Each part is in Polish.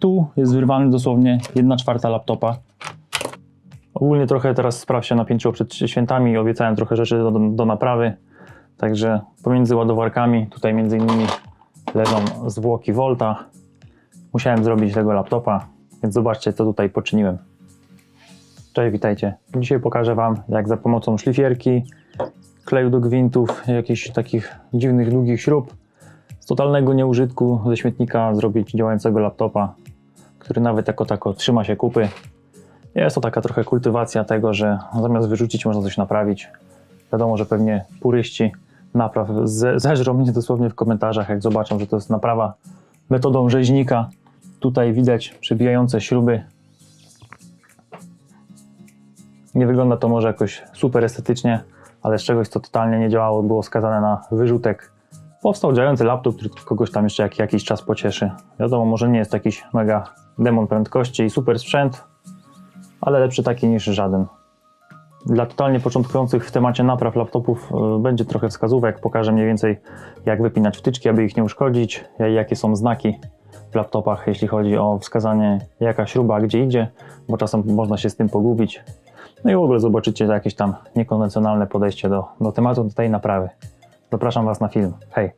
Tu jest wyrwany dosłownie 1 czwarta laptopa. Ogólnie trochę teraz spraw się napięciło przed świętami. Obiecałem trochę rzeczy do, do naprawy. Także pomiędzy ładowarkami, tutaj między innymi leżą zwłoki Volta. Musiałem zrobić tego laptopa, więc zobaczcie co tutaj poczyniłem. Cześć, witajcie. Dzisiaj pokażę Wam, jak za pomocą szlifierki, kleju do gwintów, jakichś takich dziwnych, długich śrub z totalnego nieużytku ze śmietnika zrobić działającego laptopa, który nawet jako tako trzyma się kupy. Jest to taka trochę kultywacja tego, że zamiast wyrzucić można coś naprawić. Wiadomo, że pewnie puryści napraw ze- zeżrą mnie dosłownie w komentarzach, jak zobaczą, że to jest naprawa metodą rzeźnika. Tutaj widać przebijające śruby. Nie wygląda to może jakoś super estetycznie, ale z czegoś, co totalnie nie działało, było skazane na wyrzutek. Powstał działający laptop, który kogoś tam jeszcze jak, jakiś czas pocieszy. Wiadomo, może nie jest jakiś mega demon prędkości i super sprzęt, ale lepszy taki niż żaden. Dla totalnie początkujących w temacie napraw laptopów y, będzie trochę wskazówek. Pokażę mniej więcej, jak wypinać wtyczki, aby ich nie uszkodzić, ja- jakie są znaki w laptopach, jeśli chodzi o wskazanie, jaka śruba gdzie idzie, bo czasem można się z tym pogubić. No i w ogóle zobaczycie jakieś tam niekonwencjonalne podejście do, do tematu tej naprawy. Zapraszam Was na film. Hej!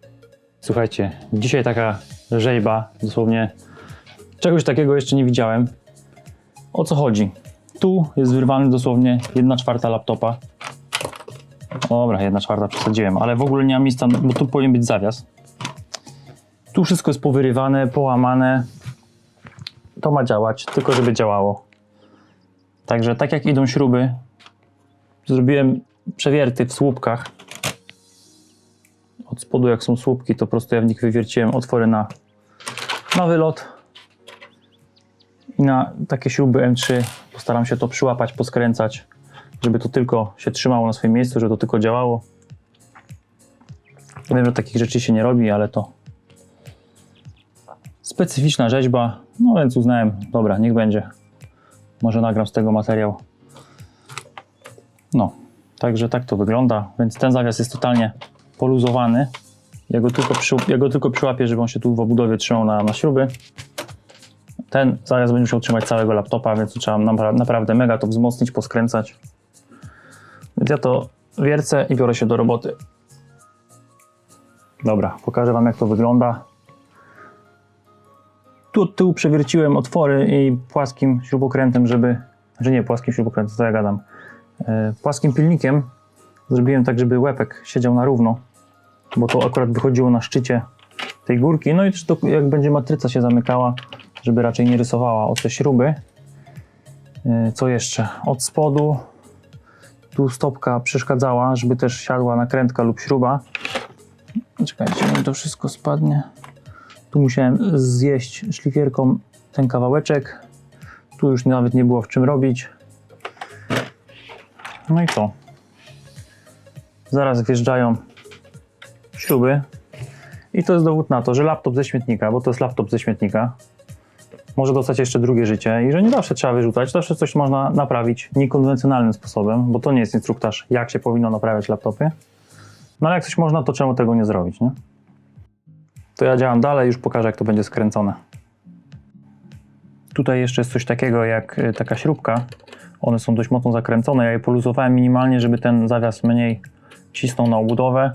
Słuchajcie, dzisiaj taka rzeźba, dosłownie czegoś takiego jeszcze nie widziałem. O co chodzi? Tu jest wyrwany dosłownie 1 czwarta laptopa. Dobra, 1 czwarta przesadziłem, ale w ogóle nie mam miejsca, bo tu powinien być zawias. Tu wszystko jest powyrywane, połamane. To ma działać, tylko żeby działało. Także tak jak idą śruby, zrobiłem przewierty w słupkach. Od spodu jak są słupki, to po prostu ja w nich wywierciłem otwory na, na wylot. I na takie śruby M3 postaram się to przyłapać, poskręcać, żeby to tylko się trzymało na swoim miejscu, żeby to tylko działało. Wiem, że takich rzeczy się nie robi, ale to specyficzna rzeźba, no więc uznałem, dobra, niech będzie. Może nagram z tego materiał. No, także tak to wygląda, więc ten zawias jest totalnie poluzowany. Ja go tylko, przy, ja go tylko przyłapię, żeby on się tu w obudowie trzymał na, na śruby. Ten zawias będzie musiał trzymać całego laptopa, więc trzeba napra- naprawdę mega to wzmocnić, poskręcać. Więc ja to wiercę i biorę się do roboty. Dobra, pokażę Wam jak to wygląda. Tu od tyłu przewierciłem otwory i płaskim śrubokrętem, żeby... Znaczy nie, płaskim śrubokrętem, co ja gadam. E, płaskim pilnikiem zrobiłem tak, żeby łepek siedział na równo, bo to akurat wychodziło na szczycie tej górki. No i też to jak będzie matryca się zamykała, żeby raczej nie rysowała o te śruby. E, Co jeszcze? Od spodu tu stopka przeszkadzała, żeby też siadła nakrętka lub śruba. Czekajcie, to wszystko spadnie. Tu musiałem zjeść szlifierką ten kawałeczek. Tu już nawet nie było w czym robić. No i co? Zaraz wjeżdżają śruby. I to jest dowód na to, że laptop ze śmietnika, bo to jest laptop ze śmietnika, może dostać jeszcze drugie życie i że nie zawsze trzeba wyrzucać, zawsze coś można naprawić niekonwencjonalnym sposobem, bo to nie jest instruktaż, jak się powinno naprawiać laptopy. No ale jak coś można, to czemu tego nie zrobić, nie? To ja działam dalej, już pokażę, jak to będzie skręcone. Tutaj jeszcze jest coś takiego jak y, taka śrubka. One są dość mocno zakręcone. Ja je poluzowałem minimalnie, żeby ten zawias mniej cisnął na obudowę.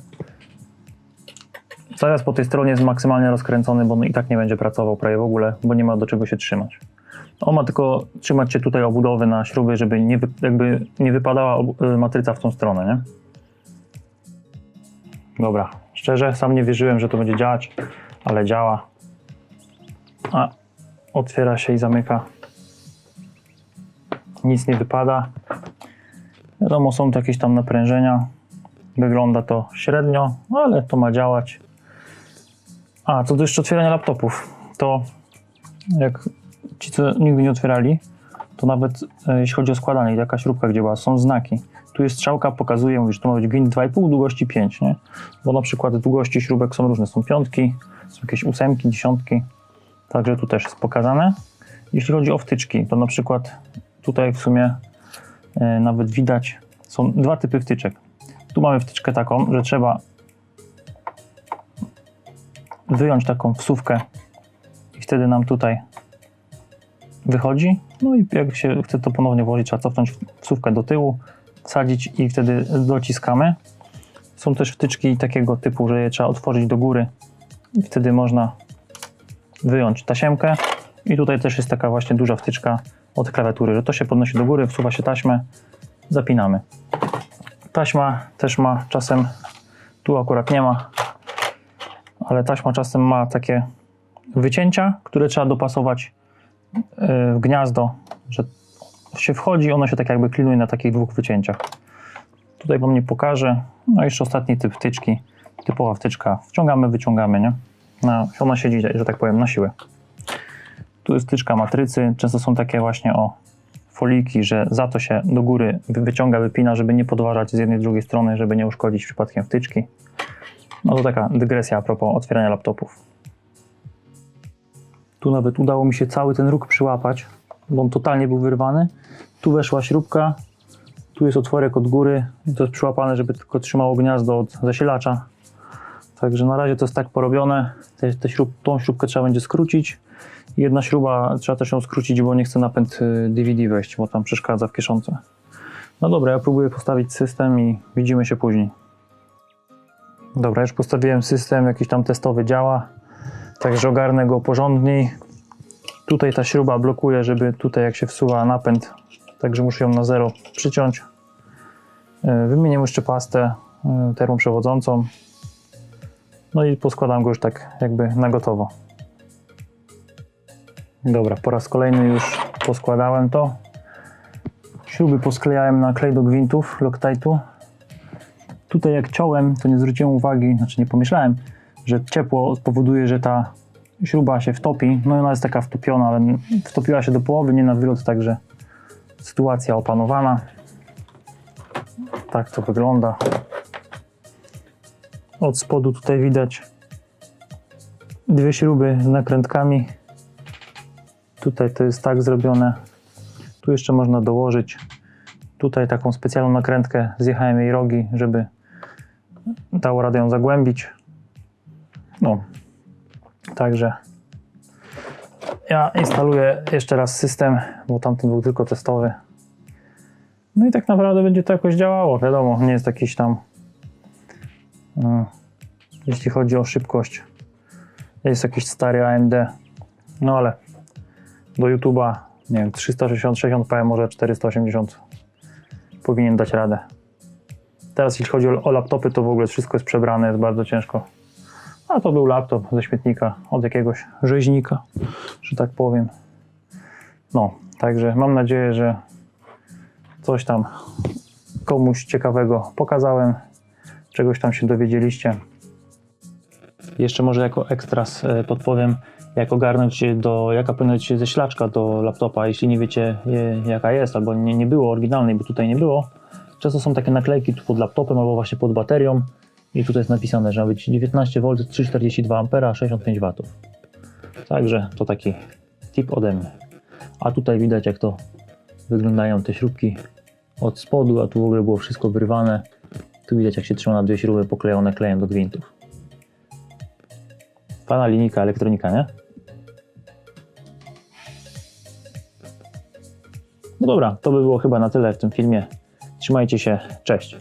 Zawias po tej stronie jest maksymalnie rozkręcony, bo on i tak nie będzie pracował prawie w ogóle, bo nie ma do czego się trzymać. On ma tylko trzymać się tutaj obudowy na śruby, żeby nie, jakby nie wypadała y, matryca w tą stronę, nie? Dobra, szczerze, sam nie wierzyłem, że to będzie działać, ale działa. A otwiera się i zamyka. Nic nie wypada. Wiadomo, są to jakieś tam naprężenia. Wygląda to średnio, ale to ma działać. A, co do jeszcze otwierania laptopów, to jak ci, co nigdy nie otwierali, to nawet e, jeśli chodzi o składanie, jaka śrubka gdzie była, są znaki. Tu jest strzałka, pokazuje, mówi, że to ma być gwint 2,5, długości 5, nie? Bo na przykład długości śrubek są różne, są piątki, są jakieś ósemki, dziesiątki, także tu też jest pokazane. Jeśli chodzi o wtyczki, to na przykład tutaj w sumie e, nawet widać, są dwa typy wtyczek. Tu mamy wtyczkę taką, że trzeba wyjąć taką wsówkę i wtedy nam tutaj wychodzi. No i jak się chce to ponownie włożyć, trzeba cofnąć wsówkę do tyłu, wsadzić i wtedy dociskamy. Są też wtyczki takiego typu, że je trzeba otworzyć do góry i wtedy można wyjąć tasiemkę. I tutaj też jest taka właśnie duża wtyczka od klawiatury, że to się podnosi do góry, wsuwa się taśmę, zapinamy. Taśma też ma czasem, tu akurat nie ma, ale taśma czasem ma takie wycięcia, które trzeba dopasować e, w gniazdo, że się wchodzi, ono się tak jakby klinuje na takich dwóch wycięciach. Tutaj wam nie pokażę. No jeszcze ostatni typ wtyczki, typowa wtyczka. Wciągamy, wyciągamy, nie? Na, ona siedzi, że tak powiem, na siłę. Tu jest wtyczka matrycy. Często są takie właśnie o foliki, że za to się do góry wy- wyciąga, wypina, żeby nie podważać z jednej, drugiej strony, żeby nie uszkodzić przypadkiem wtyczki. No to taka dygresja a propos otwierania laptopów. Tu nawet udało mi się cały ten róg przyłapać, bo on totalnie był wyrwany. Tu weszła śrubka, tu jest otworek od góry, to jest przyłapane, żeby tylko trzymało gniazdo od zasilacza. Także na razie to jest tak porobione. Te, te śrub, tą śrubkę trzeba będzie skrócić. Jedna śruba, trzeba też ją skrócić, bo nie chce napęd y, DVD wejść, bo tam przeszkadza w kieszonce. No dobra, ja próbuję postawić system i widzimy się później. Dobra, już postawiłem system, jakiś tam testowy działa. Także ogarnę go porządniej. Tutaj ta śruba blokuje, żeby tutaj jak się wsuwa napęd, także muszę ją na zero przyciąć. Yy, Wymienię jeszcze pastę yy, termoprzewodzącą. No i poskładam go już tak jakby na gotowo. Dobra, po raz kolejny już poskładałem to. Śruby posklejałem na klej do gwintów Loctite'u. Tutaj jak ciąłem, to nie zwróciłem uwagi, znaczy nie pomyślałem, że ciepło spowoduje, że ta śruba się wtopi. No i ona jest taka wtopiona, ale wtopiła się do połowy, nie na wylot, także sytuacja opanowana. Tak to wygląda. Od spodu tutaj widać dwie śruby z nakrętkami. Tutaj to jest tak zrobione. Tu jeszcze można dołożyć tutaj taką specjalną nakrętkę. Zjechałem jej rogi, żeby dało radę ją zagłębić. No, także ja instaluję jeszcze raz system, bo tamten był tylko testowy. No i tak naprawdę będzie to jakoś działało. Wiadomo, nie jest jakiś tam. mm, jeśli chodzi o szybkość, jest jakiś stary AMD. No ale do YouTube'a, nie wiem, 360, 60p, może 480 powinien dać radę. Teraz jeśli chodzi o, o laptopy, to w ogóle wszystko jest przebrane, jest bardzo ciężko. A to był laptop ze śmietnika, od jakiegoś rzeźnika, że tak powiem. No, także mam nadzieję, że coś tam komuś ciekawego pokazałem, czegoś tam się dowiedzieliście. Jeszcze może jako ekstras e, podpowiem, jak ogarnąć do, jaka powinna być ześlaczka do laptopa, jeśli nie wiecie e, jaka jest, albo nie, nie było oryginalnej, bo tutaj nie było. Często są takie naklejki tu pod laptopem albo właśnie pod baterią i tutaj jest napisane, że ma być 19V, 342 A, 65 W. Także to taki tip ode mnie. A tutaj widać jak to wyglądają te śrubki od spodu, a tu w ogóle było wszystko wyrwane. Tu widać jak się trzyma na dwie śruby poklejone klejem do gwintów. Pana linijka elektronika, nie? No dobra, to by było chyba na tyle w tym filmie. Trzymajcie się, cześć.